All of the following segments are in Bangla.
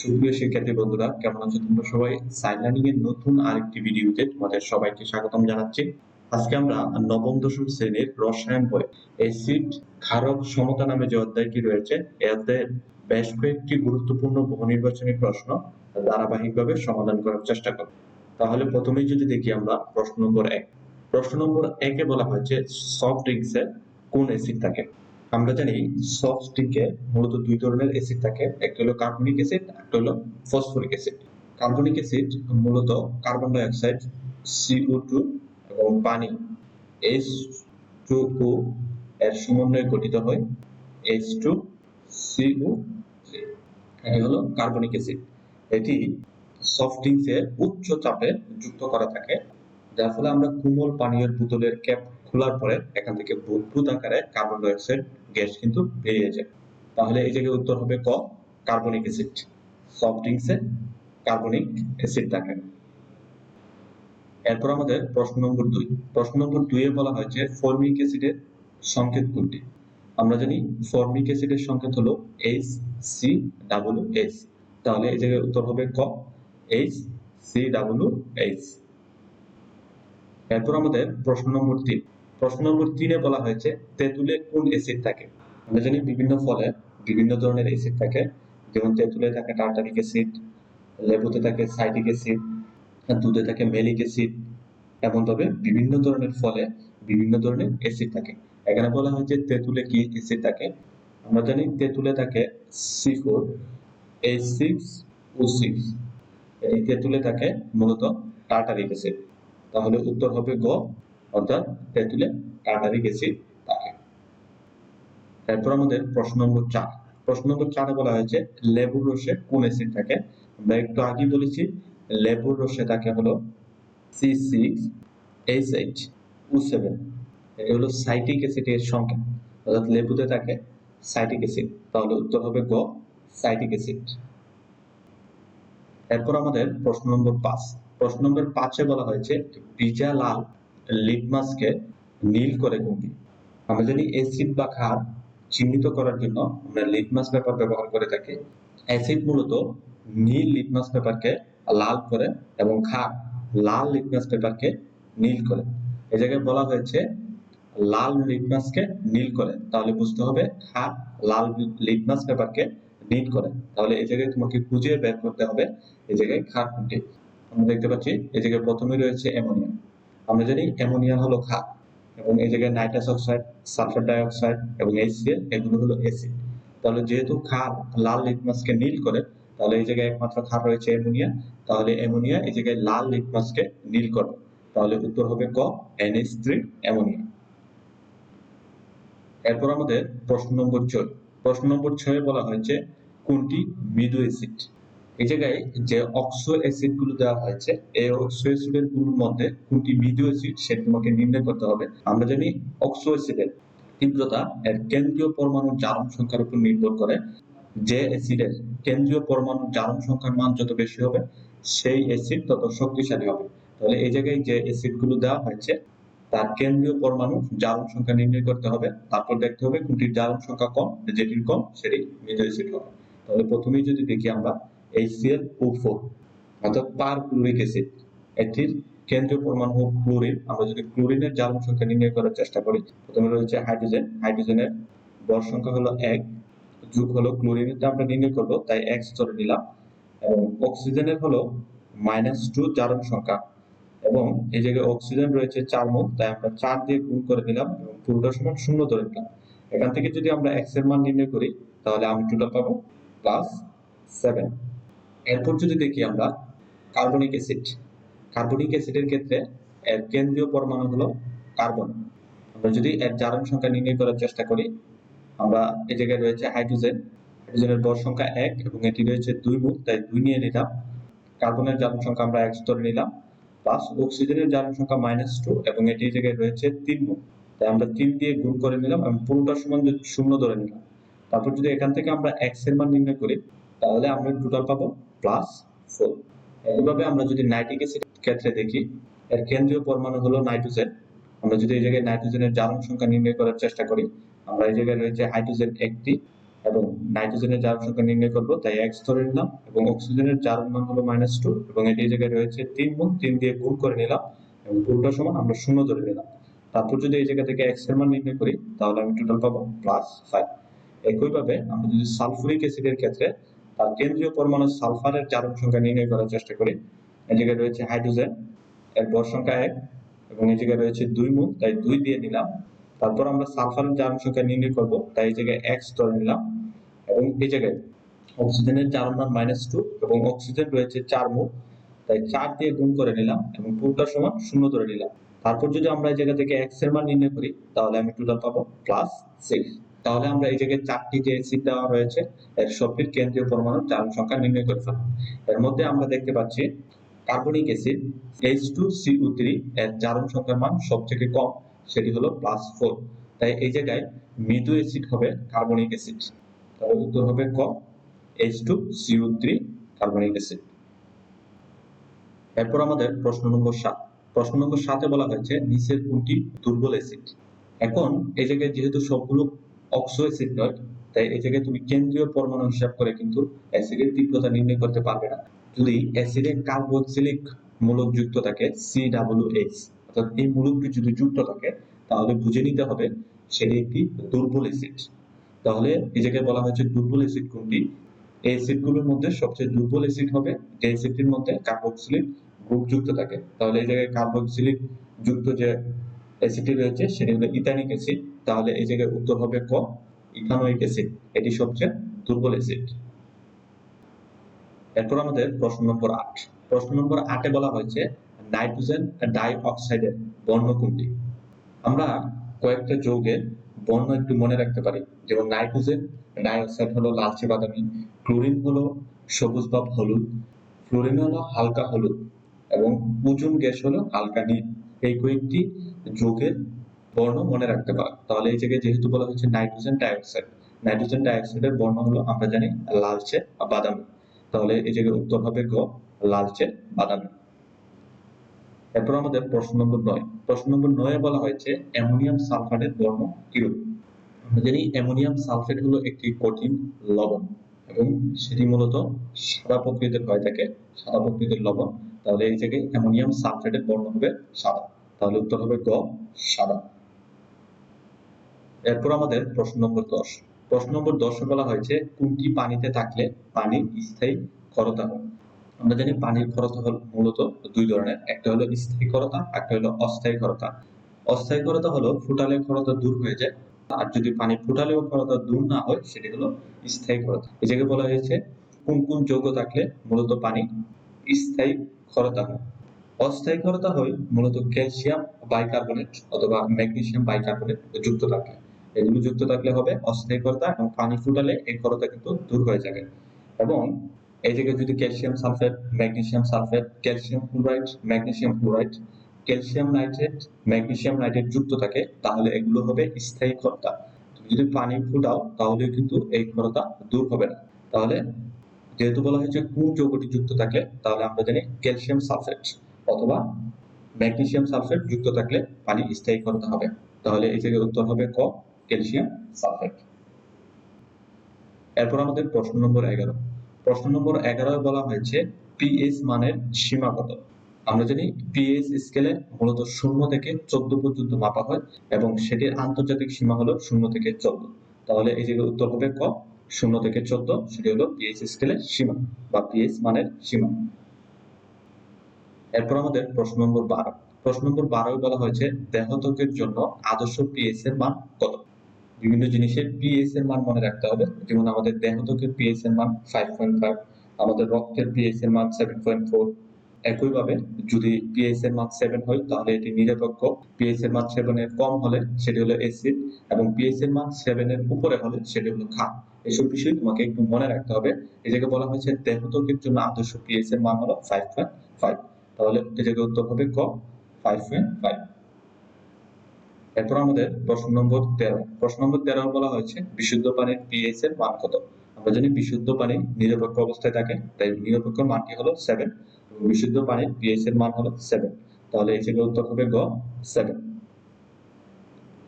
সুপ্রিয় শিক্ষার্থী বন্ধুরা, কেমন আছো তোমরা সবাই? সাইন লার্নিং এর নতুন আরেকটি ভিডিওতে তোমাদের সবাইকে স্বাগতম জানাচ্ছি। আজকে আমরা নবম দশম শ্রেণির রসায়ন বই এসিড ক্ষারক সমতা নামে যে অধ্যায়টি রয়েছে এই বেশ কয়েকটি গুরুত্বপূর্ণ বহু নির্বাচনী প্রশ্ন ধারাবাহিকভাবে সমাধান করার চেষ্টা করব। তাহলে প্রথমেই যদি দেখি আমরা প্রশ্ন নম্বর এক। প্রশ্ন নম্বর একে বলা হয়েছে সফট ড্রিঙ্কসে কোন অ্যাসিড থাকে? আমরা জানি সফট ড্রিঙ্কে মূলত দুই ধরনের অ্যাসিড থাকে। একটা হলো কার্বনিক অ্যাসিড একটা হলো ফসফরিক অ্যাসিড কার্বনিক অ্যাসিড মূলত carbon dioxide CO two এবং পানি। এইচ টু এর সমন্বয়ে গঠিত হয়। এইচ টু সিও এটি হলো কার্বনিক অ্যাসিড এটি সফট ড্রিঙ্কসে উচ্চ চাপে যুক্ত করা থাকে। যার ফলে আমরা কোমল পানীয়ের বোতলের ক্যাপ খোলার পরে এখান থেকে বুদবুদ আকারে কার্বন ডাইঅক্সাইড গ্যাস কিন্তু বেরিয়ে যায়। তাহলে এই জায়গায় উত্তর হবে ক কার্বনিক অ্যাসিড সফট ড্রিঙ্কসে কার্বনিক অ্যাসিড থাকে। এরপর আমাদের প্রশ্ন নম্বর দুই। প্রশ্ন নম্বর দুইয়ে বলা হয়েছে ফর্মিক অ্যাসিডের সংকেত কোনটি? আমরা জানি ফর্মিক অ্যাসিডের সংকেত হলো এইচ সি ডাব্লু এইচ তাহলে এই জায়গায় উত্তর হবে ক এইচ সি ডাব্লু এইচ এরপর আমাদের প্রশ্ন নম্বর তিন। প্রশ্ন নম্বর তিনে বলা হয়েছে, তেঁতুলে কোন অ্যাসিড থাকে? আমরা জানি বিভিন্ন ফলে বিভিন্ন ধরনের অ্যাসিড থাকে, যেমন তেঁতুলে থাকে টার্টারিক অ্যাসিড লেবুতে থাকে সাইটিক অ্যাসিড দুধে থাকে মেলিক অ্যাসিড এমন তবে বিভিন্ন ধরনের ফলে বিভিন্ন ধরনের অ্যাসিড থাকে। এখানে বলা হয়েছে তেঁতুলে কি অ্যাসিড থাকে? আমরা জানি তেঁতুলে থাকে C four H six O six এই তেঁতুলে থাকে মূলত টার্টারিক অ্যাসিড তাহলে উত্তর হবে গ। অর্থাৎ তেঁতুলে টার্টারিক অ্যাসিড থাকে এরপর আমাদের প্রশ্ন নম্বর চার। প্রশ্ন নম্বর চারে বলা হয়েছে, লেবুর রসে কোন অ্যাসিড থাকে? আমরা একটু বলেছি, লেবুর রসে থাকে হলো C six H H seven এটি হলো সাইটিক অ্যাসিডের সংখ্যা। অর্থাৎ লেবুতে থাকে সাইটিক অ্যাসিড তাহলে উত্তর হবে গ সাইটিক অ্যাসিড এরপর আমাদের প্রশ্ন নম্বর পাঁচ। প্রশ্ন নম্বর পাঁচে বলা হয়েছে লাল লিটমাসকে নীল করে কোনটি আমরা জানি অ্যাসিড বা ক্ষার চিহ্নিত করার জন্য আমরা লিটমাস পেপার ব্যবহার করে থাকি অ্যাসিড মূলত নীল লিটমাস পেপারকে লাল করে এবং ক্ষার লাল লিটমাস পেপারকে নীল করে। এই জায়গায় বলা হয়েছে লাল লিটমাসকে নীল করে। তাহলে বুঝতে হবে ক্ষার লাল লিটমাস পেপারকে নীল করে। তাহলে এই জায়গায় তোমাকে খুঁজে বের করতে হবে এই জায়গায় ক্ষার কোনটি আমরা দেখতে পাচ্ছি এই জায়গায় প্রথমে রয়েছে অ্যামোনিয়া। আমরা জানি অ্যামোনিয়া হলো ক্ষার এবং এই জায়গায় নাইট্রাস অক্সাইড, সালফার ডাইঅক্সাইড এবং এইচসিএল এগুলো হলো অ্যাসিড তাহলে যেহেতু ক্ষার লাল লিটমাসকে নীল করে, তাহলে এই জায়গায় একমাত্র ক্ষার রয়েছে অ্যামোনিয়া, তাহলে অ্যামোনিয়া এই জায়গায় লাল লিটমাসকে নীল করে তাহলে উত্তর হবে ক এনএইচ থ্রি অ্যামোনিয়া। এরপর আমাদের প্রশ্ন নম্বর ছয়। প্রশ্ন নম্বর ছয়ে বলা হয়েছে কোনটি মৃদু অ্যাসিড এই জায়গায় যে অক্সো অ্যাসিডগুলো দেওয়া হয়েছে, এই অক্সো অ্যাসিডেরগুলোর মধ্যে কোনটি অ্যাসিড সেটা তোমাকে নির্ণয় করতে হবে। আমরা জানি অক্সো অ্যাসিডের তীব্রতা এর কেন্দ্রীয় জারণ সংখ্যার উপর নির্ভর করে। যে অ্যাসিডের কেন্দ্রীয় জারণ সংখ্যার মান যত বেশি হবে, সেই অ্যাসিড তত শক্তিশালী হবে। তাহলে এই জায়গায় যে অ্যাসিডগুলো দেওয়া হয়েছে, তার কেন্দ্রীয় পরমাণু জারণ সংখ্যা নির্ণয় করতে হবে। তারপর দেখতে হবে কোনটির জারণ সংখ্যা কম, যেটির কম, সেটি মৃদু অ্যাসিড হবে। তাহলে প্রথমেই যদি দেখি আমরা HCl O4 অর্থাৎ পার ক্লোরিক অ্যাসিড এটির কেন্দ্রীয় পরমাণু ক্লোরিন আমরা যদি ক্লোরিনের সংখ্যা নির্ণয় করার চেষ্টা করি, প্রথমে রয়েছে হাইড্রোজেন হাইড্রোজেনের সংখ্যা হলো এক হলো ক্লোরিনেরটা আমরা নির্ণয় তাই এক স্তরে নিলাম। এবং অক্সিজেনের হলো মাইনাস টু সংখ্যা। এবং এই জায়গায় অক্সিজেন রয়েছে চার মোল, তাই আমরা চার দিয়ে গুণ করে নিলাম এবং পুরোটা সমান শূন্য ধরে নিলাম। এখান থেকে যদি আমরা এক্সের মান নির্ণয় করি, তাহলে আমি টোটাল পাবো প্লাস সেভেন এরপর যদি দেখি আমরা কার্বনিক অ্যাসিড কার্বনিক অ্যাসিডের ক্ষেত্রে এর কেন্দ্রীয় পরমাণু হলো কার্বন আমরা যদি এর জারণ সংখ্যা নির্ণয় করার চেষ্টা করি, আমরা এই জায়গায় রয়েছে হাইড্রোজেন হাইড্রোজেনের ভর সংখ্যা এক এবং এটি রয়েছে দুই মোল, তাই দুই নিয়ে নিলাম। কার্বনের জারণ সংখ্যা আমরা এক স্তরে নিলাম প্লাস অক্সিজেনের জারণ সংখ্যা মাইনাস টু এবং এটি এই জায়গায় রয়েছে তিন মোল। তাই আমরা তিন দিয়ে গুণ করে নিলাম এবং পুরোটা সমান শূন্য ধরে নিলাম। তারপর যদি এখান থেকে আমরা এক্সের মান নির্ণয় করি, তাহলে আমরা টোটাল পাবো প্লাস ফোর এইভাবে আমরা যদি নাইট্রিক অ্যাসিড ক্ষেত্রে দেখি, এর কেন্দ্রীয় পরমাণু হলো নাইট্রোজেন আমরা যদি এই জায়গায় নাইট্রোজেনের জারণ সংখ্যা নির্ণয় করার চেষ্টা করি, আমরা এই জায়গায় রয়েছে হাইড্রোজেন একটি এবং নাইট্রোজেনের জারণ সংখ্যা নির্ণয় করব, তাই এক্স ধরে নিলাম এবং অক্সিজেনের জারণ মান হলো মাইনাস টু এবং এটি এই জায়গায় রয়েছে তিন গুণ তিন দিয়ে গুণ করে নিলাম এবং পুরোটা সমান আমরা শূন্য ধরে নিলাম। তারপর যদি এই জায়গা থেকে এক্সের মান নির্ণয় করি, তাহলে আমি টোটাল পাবো প্লাস ফাইভ একইভাবে আমরা যদি সালফুরিক অ্যাসিডের ক্ষেত্রে তার কেন্দ্রীয় পরমাণু সালফারের জারণ সংখ্যা নির্ণয় করার চেষ্টা করি। এই জায়গায় রয়েছে হাইড্রোজেন, এর ভর সংখ্যা এক, এবং এই জায়গায় রয়েছে দুই মূল তাই দুই দিয়ে নিলাম। তারপর আমরা সালফারের জারণ সংখ্যা নির্ণয় করব, তাই এই জায়গায় এক ধরে নিলাম, এবং এই জায়গায় অক্সিজেনের জারণ মান মাইনাস টু এবং অক্সিজেন রয়েছে চার মূল তাই চার দিয়ে গুণ করে নিলাম, এবং পুরোটা সমান শূন্য ধরে নিলাম। তারপর যদি আমরা এই জায়গা থেকে এক্সের মান নির্ণয় করি, তাহলে আমি টোটাল পাবো প্লাস সিক্স তাহলে আমরা এই জায়গায় চারটি যে অ্যাসিড দেওয়া রয়েছে, এর সবটির কেন্দ্রীয় পরমাণুর জারণ সংখ্যা নির্ণয় করে ফেলব। এর মধ্যে আমরা দেখতে পাচ্ছি কার্বনিক অ্যাসিড H2CO3 এর জারণ সংখ্যার মান সবথেকে কম, সেটি হলো প্লাস ফোর তাই এই জায়গায় মৃদু অ্যাসিড হবে কার্বনিক অ্যাসিড। তাহলে উত্তর হবে ক H2CO3 কার্বনিক অ্যাসিড। এরপর আমাদের প্রশ্ন নম্বর সাত। প্রশ্ন নম্বর সাতে বলা হয়েছে, নিচের কোনটি দুর্বল অ্যাসিড? এখন এই জায়গায় যেহেতু সবগুলো অক্সো অ্যাসিড নয় তাই এই জায়গায় তুমি কেন্দ্রীয় পরমাণু হিসাব করে কিন্তু অ্যাসিডের তীব্রতা নির্ণয় করতে পারবে না। যদি অ্যাসিডে কার্বক্সিলিক মূলক যুক্ত থাকে সি ডাব্লিউ এইচ অর্থাৎ এই মূলকটি যদি যুক্ত থাকে, তাহলে বুঝে নিতে হবে সেটি একটি দুর্বল অ্যাসিড তাহলে এই জায়গায় বলা হয়েছে দুর্বল অ্যাসিড কোনটি? এই অ্যাসিডগুলোর মধ্যে সবচেয়ে দুর্বল অ্যাসিড হবে, যে অ্যাসিডটির মধ্যে কার্বক্সিলিক গ্রুপ যুক্ত থাকে। তাহলে এই জায়গায় কার্বক্সিলিক যুক্ত যে অ্যাসিডটি রয়েছে, সেটি হলো ইথানিক অ্যাসিড তাহলে এই জায়গায় উত্তর হবে ক। ইথানোয়িক অ্যাসিড এটি সবচেয়ে দুর্বল অ্যাসিড এরপর আমাদের প্রশ্ন নম্বর আট। প্রশ্ন নম্বর আটে বলা হয়েছে, নাইট্রোজেন ডাই অক্সাইডের বর্ণ কোনটি? আমরা কয়েকটা যৌগের বর্ণ একটু মনে রাখতে পারি। যেমন নাইট্রোজেন ডাই অক্সাইড হলো লালচে বাদামি, ক্লোরিন হলো সবুজ বা হলুদ, ফ্লোরিন হলো হালকা হলুদ, এবং ওজোন গ্যাস হলো হালকা নীল। এই কয়েকটি যৌগের বর্ণ মনে রাখতে পারো। তাহলে এই জায়গায় যেহেতু বলা হচ্ছে নাইট্রোজেন ডাইঅক্সাইড, নাইট্রোজেন ডাইঅক্সাইডের বর্ণ হলো আমরা জানি লালচে বাদামি। তাহলে এই জায়গায় উত্তর হবে গ লালচে, বাদামি। এরপর আমাদের প্রশ্ন নম্বর নয়। প্রশ্ন নম্বর নয়ে বলা হয়েছে অ্যামোনিয়াম সালফারের বর্ণ কিরূপ? আমরা জানি অ্যামোনিয়াম সালফেট হলো একটি কঠিন লবণ এবং সেটি মূলত সাদা প্রকৃতির হয়ে থাকে, সাদা প্রকৃতির লবণ। তাহলে এই জায়গায় অ্যামোনিয়াম সালফেটের বর্ণ হবে সাদা। তাহলে উত্তর হবে গ সাদা। এরপর আমাদের প্রশ্ন নম্বর দশ। প্রশ্ন নম্বর দশে বলা হয়েছে, কোনটি পানিতে থাকলে পানি স্থায়ী ক্ষরতা হয়? আমরা জানি পানির ক্ষরতা হল মূলত দুই ধরনের। একটা হলো স্থায়ী ক্ষরতা, একটা হলো অস্থায়ী ক্ষরতা। অস্থায়ী ক্ষরতা হলো ফুটালে ক্ষরতা দূর হয়ে যায়, আর যদি পানি ফুটালেও ক্ষরতা দূর না হয়, সেটি হলো স্থায়ী এই জায়গায় বলা হয়েছে, কোন কোন যৌগ থাকলে মূলত পানি স্থায়ী ক্ষরতা হয়? অস্থায়ী ক্ষরতা হয় মূলত ক্যালসিয়াম বাইকার্বনেট অথবা ম্যাগনেসিয়াম বাইকার্বনেট যুক্ত থাকলে এগুলো যুক্ত থাকলে হবে অস্থায়ী ক্ষরতা এবং পানি ফুটালে এই ক্ষরতা কিন্তু দূর হয়ে যাবে। এবং এই জায়গায় যদি calcium sulphate, magnesium sulphate, calcium chloride, magnesium chloride, calcium nitrate, magnesium nitrate যুক্ত থাকে, তাহলে এগুলো হবে স্থায়ী ক্ষরতা। যদি পানি ফুটাও তাহলে কিন্তু এই ক্ষরতা দূর হবে না। তাহলে যেহেতু বলা হয়েছে কোন যৌগটি যুক্ত থাকে তাহলে আমরা জানি ক্যালসিয়াম সালফেট অথবা ম্যাগনেসিয়াম সালফেট যুক্ত থাকলে পানি স্থায়ী ক্ষরতা হবে। তাহলে এই জায়গায় উত্তর হবে ক। Calcium sulphate. এরপর আমাদের প্রশ্ন নম্বর এগারো। প্রশ্ন নম্বর এগারোয় বলা হয়েছে পিএইচ মানের সীমা কত? আমরা জানি পিএইচ স্কেলে মূলত শূন্য থেকে চোদ্দ পর্যন্ত মাপা হয় এবং সেটির আন্তর্জাতিক সীমা হলো শূন্য থেকে চোদ্দ। তাহলে এই জায়গায় উত্তর হবে ক? শূন্য থেকে চোদ্দ, সেটি হলো পিএইচ স্কেলের সীমা বা পিএইচ মানের সীমা। এরপর আমাদের প্রশ্ন নম্বর বারো। প্রশ্ন নম্বর বারোয় বলা হয়েছে দেহত্বকের জন্য আদর্শ পিএইচ এর মান কত? বিভিন্ন জিনিসের পিএইচ এর মান মনে রাখতে হবে। যেমন আমাদের দেহত্বকের পিএইচ এর মান ফাইভ পয়েন্ট ফাইভ আমাদের রক্তের পিএইচ এর মান সেভেন পয়েন্ট ফোর একইভাবে যদি পিএইচ এর মান সেভেন হয়, তাহলে এটি নিরপেক্ষ। পিএইচ এর মান সেভেন এর কম হলে সেটি হলো অ্যাসিড এবং পিএইচ এর মান সেভেন এর উপরে হলে সেটি হলো ক্ষার। এসব বিষয় তোমাকে একটু মনে রাখতে হবে। এটাকে বলা হয়েছে দেহত্বকের জন্য আদর্শ পিএইচ এর মান হলো ফাইভ পয়েন্ট ফাইভ তাহলে এটাকে উত্তর হবে ক? ফাইভ পয়েন্ট ফাইভ এরপর আমাদের প্রশ্ন নম্বর তেরো। প্রশ্ন নম্বর তেরো বলা হয়েছে, বিশুদ্ধ পানির পিএইচ এর মান কত? আমরা জানি বিশুদ্ধ পানি নিরপেক্ষ অবস্থায় থাকে, তাই নিরপেক্ষ মানটি হলো? সেভেন বিশুদ্ধ পানির পিএইচ এর মান হলো সেভেন তাহলে এই জায়গায় উত্তর হবে গ সেভেন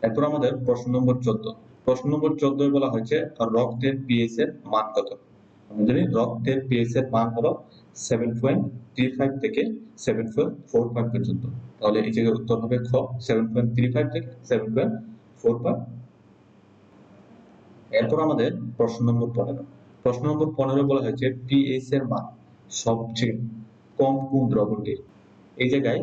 এরপর আমাদের প্রশ্ন নম্বর চোদ্দ। প্রশ্ন নম্বর চোদ্দয় বলা হয়েছে, রক্তের পিএইচ এর মান কত? আমরা জানি রক্তের পিএইচ এর মান হলো সেভেন পয়েন্ট থ্রি ফাইভ থেকে সেভেন পয়েন্ট ফোর ফাইভ পর্যন্ত। তাহলে এই জায়গায় উত্তর হবে খ সেভেন পয়েন্ট থ্রি ফাইভ থেকে সেভেন পয়েন্ট ফোর ফাইভ এরপর আমাদের প্রশ্ন নম্বর পনেরো। প্রশ্ন নম্বর পনেরো বলা হয়েছে পিএইচ এর মান সবচেয়ে কম কোন দ্রবণটির? এই জায়গায়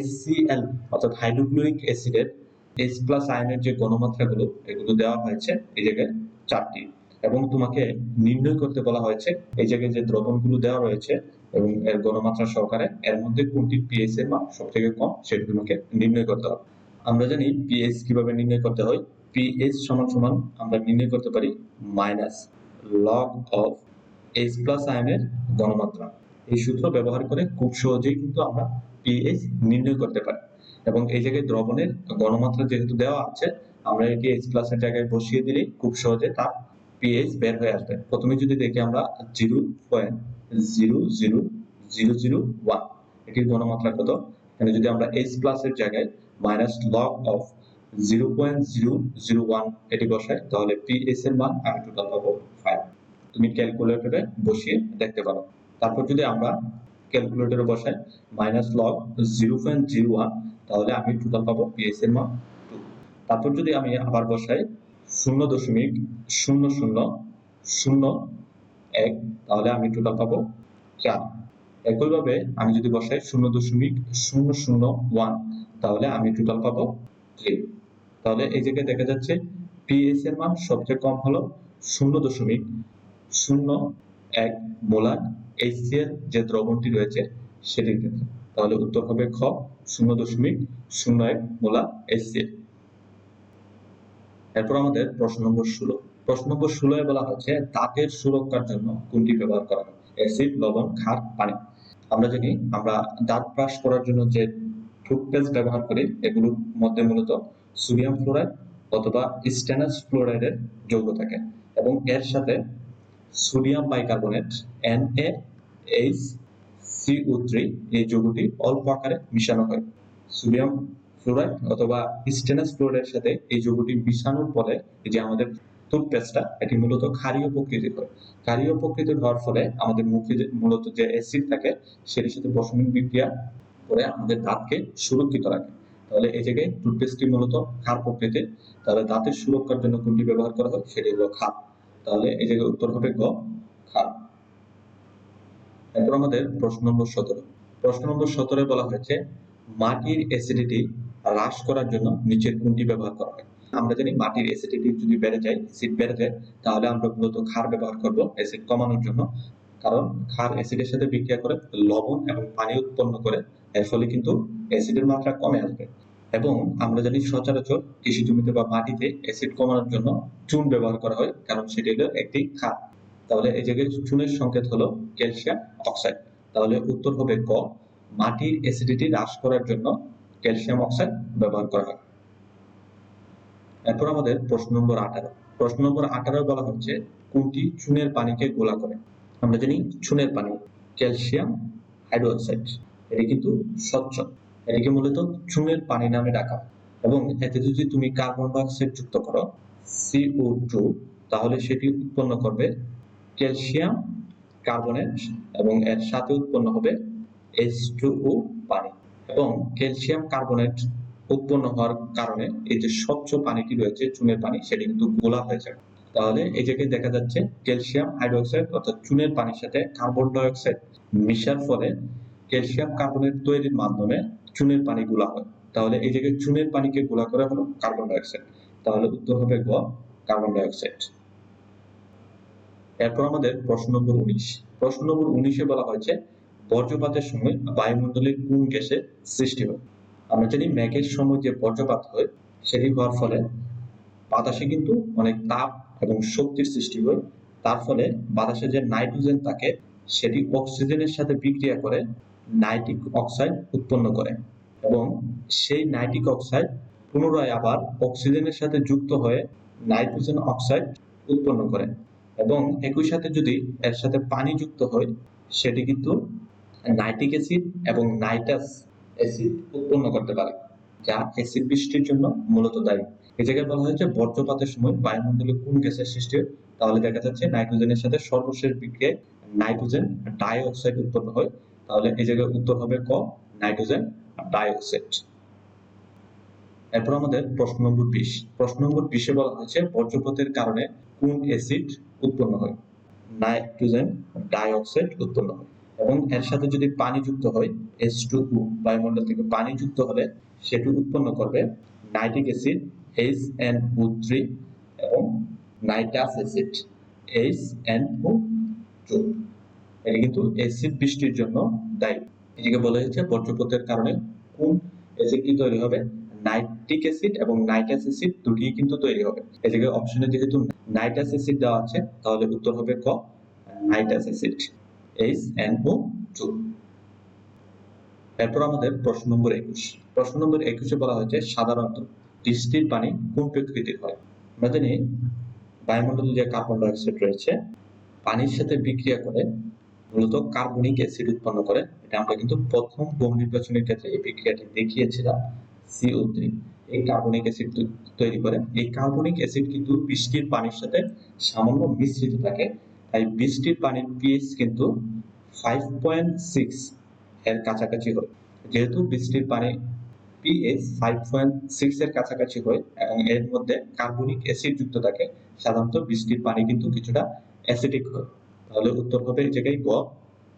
HCl অর্থাৎ হাইড্রোক্লোরিক অ্যাসিডের H প্লাস আয়নের যে গণমাত্রাগুলো, এগুলো দেওয়া হয়েছে এই জায়গায় চারটি। এবং তোমাকে নির্ণয় করতে বলা হয়েছে এই জায়গায় যে দ্রবণগুলো দেওয়া রয়েছে এবং এর গণমাত্রা সহকারে এর মধ্যে কোনটি পিএইচ এর মান সব থেকে কম সেটা তোমাকে নির্ণয় করতে হবে। আমরা জানি পিএইচ কীভাবে নির্ণয় করতে হয়? পিএইচ সমান সমান আমরা নির্ণয় করতে পারি minus log of H plus আয়নের গণমাত্রা। এই সূত্র ব্যবহার করে খুব সহজেই কিন্তু আমরা পিএইচ নির্ণয় করতে পারি। এবং এই জায়গায় দ্রবণের গণমাত্রা যেহেতু দেওয়া আছে, আমরা এটি এইচ প্লাস এর জায়গায় বসিয়ে দিলেই খুব সহজে তার পিএইচ বের হয়ে আসবে। প্রথমে যদি দেখি আমরা zero point zero zero zero zero one এটির গণমাত্রা কত? এখানে যদি আমরা এইচ প্লাস এর জায়গায় minus of zero point zero zero one এটি বসাই, তাহলে পিএইচ এর মান আমি টোটাল পাবো ফাইভ তুমি ক্যালকুলেটরে বসিয়ে দেখতে পারো। তারপর যদি আমরা ক্যালকুলেটরে বসাই minus log zero point zero one তাহলে আমি টোটাল পাবো পিএস এর মান টু তারপর যদি আমি আবার বসাই শূন্য দশমিক শূন্য শূন্য শূন্য এক, তাহলে আমি টোটাল পাবো চার। একইভাবে আমি যদি বসাই শূন্য দশমিক শূন্য শূন্য ওয়ান তাহলে আমি টোটাল পাবো থ্রি তাহলে এই জায়গায় দেখা যাচ্ছে পিএস এর মান সবচেয়ে কম হলো শূন্য দশমিক শূন্য এক মোলার এইচসিএল যে দ্রবণটি রয়েছে সেটির ক্ষেত্রে। তাহলে উত্তর হবে খ, শূন্য দশমিক শূন্য এক মোলার এইচসিএল এরপর আমাদের প্রশ্ন নম্বর ষোলো। প্রশ্ন নম্বর ষোলোয় বলা হচ্ছে দাঁতের সুরক্ষার জন্য কোনটি ব্যবহার করা হয়। অ্যাসিড, লবণ, ক্ষার, পানি। আমরা জানি আমরা দাঁত ব্রাশ করার জন্য যে টুথপেস্ট ব্যবহার করি, এগুলোর মধ্যে মূলত সোডিয়াম ফ্লোরাইড অথবা স্টেনাস ফ্লোরাইডের যৌগ থাকে এবং এর সাথে সোডিয়াম বাইকার্বনেট NaH CO3 এই যৌগটি অল্প আকারে মিশানো হয়। সোডিয়াম ফ্লোরাইড অথবা স্টেনাস ফ্লোরাইডের সাথে এই যৌগটি মিশানোর এই যে আমাদের টুথপেস্টটা এটি মূলত ক্ষারীয় প্রকৃতির হয় ক্ষারীয় প্রকৃতির হওয়ার ফলে আমাদের মুখে মূলত যে অ্যাসিড থাকে, সেটির সাথে বসমিক বিক্রিয়া করে আমাদের দাঁতকে সুরক্ষিত রাখে। তাহলে এই জায়গায় টুথপেস্টটি মূলত ক্ষার প্রকৃতির। তাহলে দাঁতের সুরক্ষার জন্য কোনটি ব্যবহার করা হয়? সেটি হলো ক্ষার। তাহলে এই জায়গায় উত্তর হবে গ খাল এরপর আমাদের প্রশ্ন নম্বর সতেরো। প্রশ্ন নম্বর সতেরো বলা হয়েছে, মাটির অ্যাসিডিটি হ্রাস করার জন্য নিচের কোনটি ব্যবহার করা হয়? আমরা জানি মাটির অ্যাসিডিটি যদি বেড়ে যায় অ্যাসিড বেড়ে যায়, তাহলে আমরা মূলত ক্ষার ব্যবহার করব অ্যাসিড কমানোর জন্য। কারণ ক্ষার অ্যাসিডের সাথে বিক্রিয়া করে লবণ এবং পানি উৎপন্ন করে, এর ফলে কিন্তু অ্যাসিডের মাত্রা কমে আসবে। এবং আমরা জানি সচরাচর কৃষি জমিতে বা মাটিতে অ্যাসিড কমানোর জন্য চুন ব্যবহার করা হয়, কারণ সেটি হলো একটি ক্ষার। তাহলে এই জায়গায় চুনের সংকেত হলো ক্যালসিয়াম অক্সাইড। তাহলে উত্তর হবে ক, মাটির অ্যাসিডিটি হ্রাস করার জন্য ক্যালসিয়াম অক্সাইড ব্যবহার করা হয়। এরপর আমাদের প্রশ্ন নম্বর আঠারো। প্রশ্ন নম্বর আঠারো বলা হচ্ছে, কোনটি চুনের পানিকে গোলা করে? আমরা জানি চুনের পানি, ক্যালসিয়াম হাইড্রোক্সাইড। এটি কিন্তু স্বচ্ছ। এটিকে মূলত চুনের পানি নামে ডাকা এবং এতে যদি তুমি কার্বন ডাইঅক্সাইড যুক্ত করো সিও টু, তাহলে সেটি উৎপন্ন করবে ক্যালসিয়াম কার্বনেট এবং এর সাথে উৎপন্ন হবে এইচ টু ও পানি। এবং ক্যালসিয়াম কার্বনেট উৎপন্ন হওয়ার কারণে এই যে স্বচ্ছ পানিটি রয়েছে, চুনের পানি, সেটি কিন্তু গোলা হয়ে যাবে তাহলে এই জায়গায় দেখা যাচ্ছে, ক্যালসিয়াম হাইড্রোক্সাইড অর্থাৎ চুনের পানির সাথে কার্বন ডাইঅক্সাইড মিশার ফলে ক্যালসিয়াম কার্বনেট তৈরির মাধ্যমে চুনের পানি গুলা হয়। তাহলে এই জায়গায় চুনের পানিকে গোলা করা হলো, কার্বন ডাইঅক্সাইড। তাহলে উত্তর হবে গ, কার্বন ডাইঅক্সাইড। এরপর আমাদের প্রশ্ন নম্বর উনিশ। প্রশ্ন নম্বর উনিশে বলা হয়েছে, বজ্রপাতের সময় বায়ুমণ্ডলে কোন গ্যাসের সৃষ্টি হয়? আমরা জানি মেঘের সময় যে বজ্রপাত হয়, সেটি হওয়ার ফলে বাতাসে কিন্তু অনেক তাপ এবং শক্তির সৃষ্টি হয়। তার ফলে বাতাসে যে নাইট্রোজেন থাকে, সেটি অক্সিজেনের সাথে বিক্রিয়া করে নাইট্রিক অক্সাইড উৎপন্ন করে এবং সেই নাইট্রিক অক্সাইড পুনরায় আবার অক্সিজেনের সাথে যুক্ত হয়ে নাইট্রোজেন অক্সাইড উৎপন্ন করে এবং একই সাথে যদি এর সাথে পানি যুক্ত হয়, সেটি কিন্তু নাইট্রিক অ্যাসিড এবং নাইট্রাস অ্যাসিড উৎপন্ন করতে পারে, যা অ্যাসিড বৃষ্টির জন্য মূলত দায়ী। এই জায়গায় বলা হয়েছে বজ্রপাতের সময় বায়ুমণ্ডলে কোন গ্যাসের সৃষ্টি হয়, তাহলে দেখা যাচ্ছে নাইট্রোজেনের সাথে সর্বশেষ বিক্রিয়ায় নাইট্রোজেন ডাই অক্সাইড উৎপন্ন হয়, তাহলে এই জায়গায় উত্তর হবে ক, নাইট্রোজেন ডাই অক্সাইড এরপর আমাদের প্রশ্ন নম্বর বিশ। প্রশ্ন নম্বর বিশে বলা হয়েছে বজ্রপাতের কারণে কোন অ্যাসিড উৎপন্ন হয়, নাইট্রোজেন ডাই অক্সাইড উৎপন্ন হয়। এবং এর সাথে যদি পানি যুক্ত হয় এস টু বায়ুমণ্ডল থেকে পানি যুক্ত হলে সেটি উৎপন্ন করবে nitric acid H N O three এবং nitrous acid H N O two এটি কিন্তু অ্যাসিড বৃষ্টির জন্য দায়ী। এটিকে বলা হয়েছে বর্জ্যপথের কারণে কোন অ্যাসিডটি তৈরি হবে? নাইট্রিক অ্যাসিড এবং নাইট্রাস অ্যাসিড দুটি কিন্তু তৈরি হবে। জায়গায় অপশনে যেহেতু নাইট্রাস অ্যাসিড দেওয়া আছে, তাহলে উত্তর হবে ক, নাইট্রাস অ্যাসিড। এইচ এরপর আমাদের প্রশ্ন নম্বর একুশ। প্রশ্ন নম্বর বলা হয়েছে, সাধারণত বৃষ্টির পানি কোন প্রকৃতির হয়? আমরা জানি বায়ুমণ্ডলে যে কার্বন ডাইঅক্সাইড রয়েছে, পানির সাথে বিক্রিয়া করে মূলত কার্বনিক অ্যাসিড উৎপন্ন করে। এটা আমরা কিন্তু প্রথম বহু নির্বাচনের ক্ষেত্রে এই বিক্রিয়াটি দেখিয়েছিলাম এই কার্বনিক অ্যাসিড তৈরি করে। এই কার্বনিক অ্যাসিড কিন্তু বৃষ্টির পানির সাথে সামান্য মিশ্রিত থাকে। তাই বৃষ্টির পানির পিএইচ কিন্তু ফাইভ পয়েন্ট সিক্স এর কাছাকাছি হয়। যেহেতু বৃষ্টির পানি পিএইচ ফাইভ পয়েন্ট সিক্স এর কাছাকাছি হয় এবং এর মধ্যে কার্বনিক অ্যাসিড যুক্ত থাকে, সাধারণত বৃষ্টির পানি কিন্তু কিছুটা অ্যাসিডিক হয়। তাহলে উত্তর হবে এই জায়গায় গ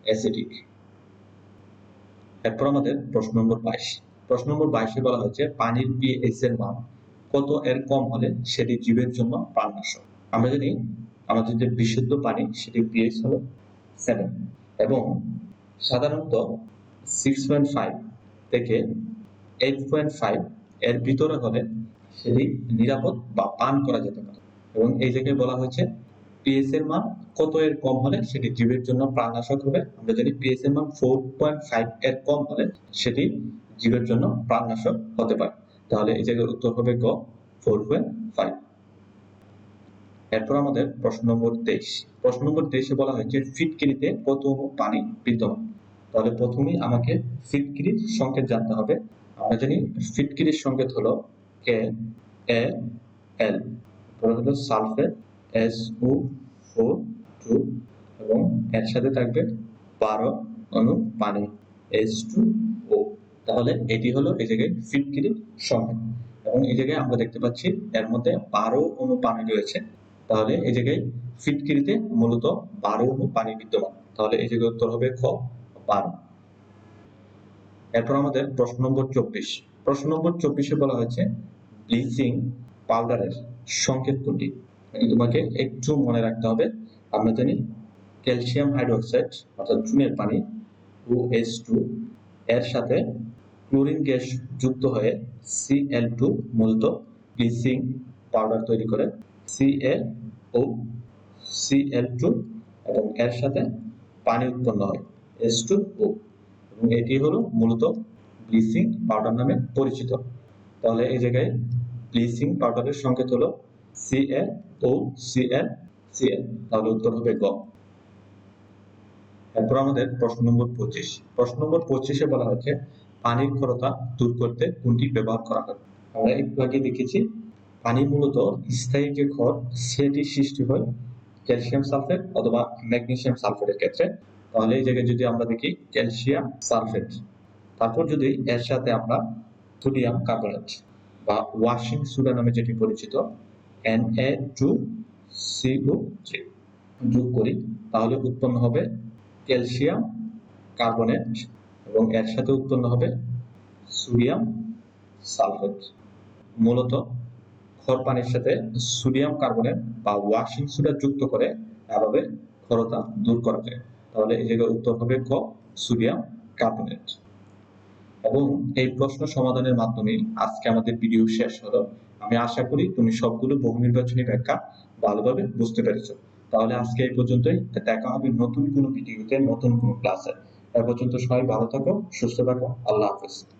অ্যাসিডিক এরপর আমাদের প্রশ্ন নম্বর বাইশ। প্রশ্ন নম্বর বাইশে বলা হয়েছে, পানির পিএইচ এর মান কত এর কম হলে সেটি জীবের জন্য প্রাণনাশক? আমরা জানি আমাদের যে বিশুদ্ধ পানি, সেটি পিএইচ হলো সেভেন এবং সাধারণত সিক্স পয়েন্ট ফাইভ থেকে এইট পয়েন্ট ফাইভ এর ভিতরে হলে সেটি নিরাপদ বা পান করা যেতে পারে। এবং এই জায়গায় বলা হয়েছে পিএস এর মান কত এর কম হলে সেটি জীবের জন্য প্রাণনাশক হবে। আমরা জানি পিএস এর মান ফোর পয়েন্ট ফাইভ এর কম হলে সেটি জীবের জন্য প্রাণনাশক হতে পারে। তাহলে এই জায়গায় উত্তর হবে গ ফোর পয়েন্ট ফাইভ এরপর আমাদের প্রশ্ন নম্বর তেইশ। প্রশ্ন নম্বর তেইশে বলা হয়েছে, ফিটকিরিতে কত পানি বিদ্যমান। তাহলে প্রথমেই আমাকে ফিটকিরির সংকেত জানতে হবে। আমরা জানি ফিটকিরির সংকেত হলো কে এ এল হলো sulphate S O four two এবং এর সাথে থাকবে বারো অনু পানি এস টু ও তাহলে এটি হলো এই জায়গায় ফিটকিরির সংকেত। এবং এই জায়গায় আমরা দেখতে পাচ্ছি এর মধ্যে বারো অনু পানি রয়েছে। তাহলে এই জায়গায় ফিটকিরিতে মূলত বারো পানি বিদ্যমান। তাহলে এই জায়গায় উত্তর হবে খ, বারো। এরপর আমাদের প্রশ্ন নম্বর চব্বিশ। প্রশ্ন নম্বর চব্বিশে বলা হয়েছে ব্লিচিং পাউডারের সংকেত কোনটি? তোমাকে একটু মনে রাখতে হবে, আমরা জানি ক্যালসিয়াম হাইড্রোক্সাইড অর্থাৎ চুনের পানি ও এস টু এর সাথে ক্লোরিন গ্যাস যুক্ত হয়ে সিএল টু মূলত ব্লিচিং পাউডার তৈরি করে। সিএ ও সিএল টু এবং এর সাথে পানি উৎপন্ন হয় এস টু ও এবং এটি হলো মূলত ব্লিচিং পাউডার নামে পরিচিত। তাহলে এই জায়গায় ব্লিচিং পাউডারের সংকেত হলো সিএল ও সিএল সিএল তাহলে উত্তর হবে গ। এরপর আমাদের প্রশ্ন নম্বর পঁচিশ। প্রশ্ন নম্বর পঁচিশে বলা হচ্ছে পানির ক্ষরতা দূর করতে কোনটি ব্যবহার করা হয়? আমরা একটু আগে দেখেছি পানি মূলত স্থায়ী যে ক্ষর সেটি সৃষ্টি হয় ক্যালসিয়াম সালফেট অথবা ম্যাগনেসিয়াম সালফেটের ক্ষেত্রে। তাহলে এই জায়গায় যদি আমরা দেখি ক্যালসিয়াম সালফেট, তারপর যদি এর সাথে আমরা সোডিয়াম কার্বনেট বা ওয়াশিং সোডা নামে যেটি পরিচিত N A two CO three যোগ করি, তাহলে উৎপন্ন হবে ক্যালসিয়াম কার্বনেট এবং এর সাথে উৎপন্ন হবে সোডিয়াম সালফেট। মূলত খর পানির সাথে সোডিয়াম কার্বনেট বা ওয়াশিং সোডা যুক্ত করে এভাবে ক্ষরতা দূর করা যায়। তাহলে এই জায়গায় উত্তর হবে ক, সোডিয়াম কার্বনেট। এবং এই প্রশ্ন সমাধানের মাধ্যমে আজকে আমাদের ভিডিও শেষ হলো। আমি আশা করি তুমি সবগুলো বহু নির্বাচনী ব্যাখ্যা ভালোভাবে বুঝতে পেরেছ। তাহলে আজকে এই পর্যন্তই। দেখা হবে নতুন কোনো ভিডিওতে, নতুন কোনো ক্লাসে। এ পর্যন্ত সবাই ভালো থাকো, সুস্থ থাকো। আল্লাহ হাফেজ।